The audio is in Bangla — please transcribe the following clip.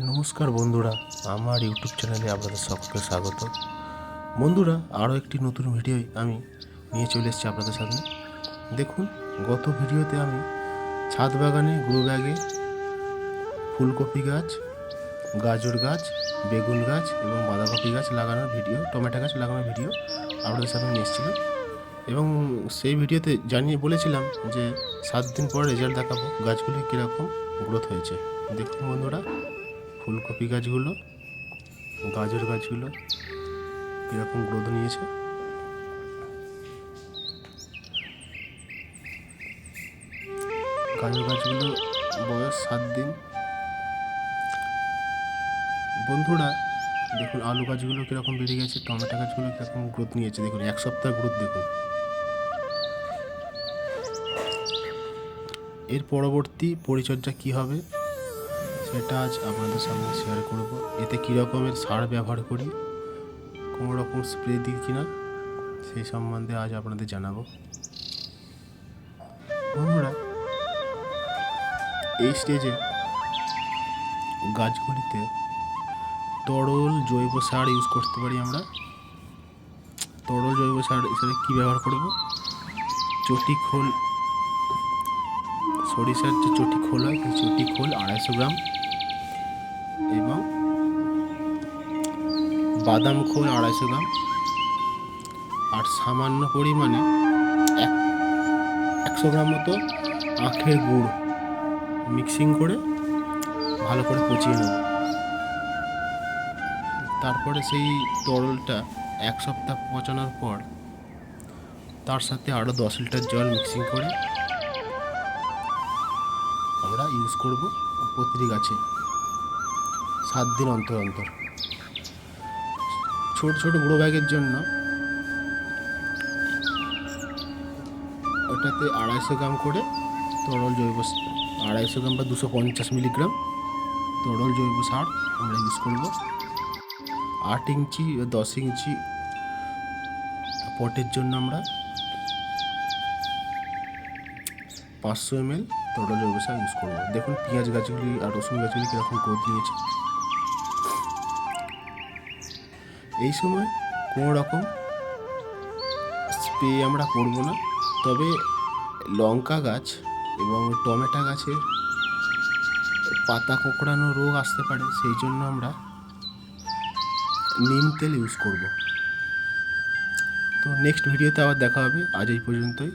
নমস্কার বন্ধুরা, আমার ইউটিউব চ্যানেলে আপনাদের সকলকে স্বাগত। বন্ধুরা, আরও একটি নতুন ভিডিও আমি নিয়ে চলে এসেছি আপনাদের সামনে। দেখুন, গত ভিডিওতে আমি ছাদ বাগানে গ্রো ব্যাগে ফুলকপি গাছ, গাজর গাছ, বেগুন গাছ এবং বাঁধাকপি গাছ লাগানোর ভিডিও, টমেটো গাছ লাগানোর ভিডিও আপনাদের সামনে নিয়ে এসেছিলাম। এবং সেই ভিডিওতে জানিয়ে বলেছিলাম যে সাত দিন পর রেজাল্ট দেখাবো গাছগুলি কীরকম গ্রোথ হয়েছে। দেখুন বন্ধুরা ফুলকপি গাছগুলো, গাজর গাছগুলো, কীরকম গ্রোথ নিয়েছে? গাজর গাছগুলো বয়স সাত দিন। বন্ধুরা, দেখুন, আলু গাছগুলো কীরকম বেড়ে গেছে, টমেটো গাছগুলো কীরকম গ্রোথ নিয়েছে, দেখুন, এক সপ্তাহ গ্রোথ দেখুন। এর পরবর্তী পরিচর্যা কি হবে? সেটা আজ আপনাদের সামনে শেয়ার করব। এতে কী রকমের সার ব্যবহার করি, কোনো রকম স্প্রে দিই কি না সেই সম্বন্ধে আজ আপনাদের জানাব। বন্ধুরা, এই স্টেজে গাছগুলিতে তরল জৈব সার ইউজ করতে পারি আমরা। তরল জৈব সার হিসেবে কী ব্যবহার করব? চটি খোল, সরিষার যে চটি খোল হয়, সেই চটি খোল আড়াইশো গ্রাম। এবং বাদাম খোল আড়াইশো গ্রাম আর সামান্য পরিমাণে এক একশো গ্রাম মতো আখের গুড় মিক্সিং করে ভালো করে পচিয়ে নেব। তারপরে সেই তরলটা এক সপ্তাহ পচানোর পর তার সাথে আরও দশ লিটার জল মিক্সিং করে আমরা ইউজ করব প্রতিটি গাছে। সাত দিন অন্তর অন্তর। ছোট ছোট গ্রো ব্যাগের জন্য ওটাতে আড়াইশো গ্রাম করে তরল জৈব আড়াইশো গ্রাম বা দুশো পঞ্চাশ মিলিগ্রাম তরল জৈব সার আমরা ইউজ করব। আট ইঞ্চি দশ ইঞ্চি পটের জন্য আমরা পাঁচশো এম এল তরল জৈব সার ইউজ করব। দেখুন পেঁয়াজ গাছগুলি আর রসুন গাছগুলি কীরকম গ্রোথ নিয়েছে। এই সময় কোনো রকম স্প্রে আমরা করব না। তবে লঙ্কা গাছ এবং টমেটো গাছের পাতা কোঁকড়ানো রোগ আসতে পারে, সেই জন্য আমরা নিম তেল ইউজ করব। তো নেক্সট ভিডিওতে আবার দেখা হবে, আজ এই পর্যন্তই।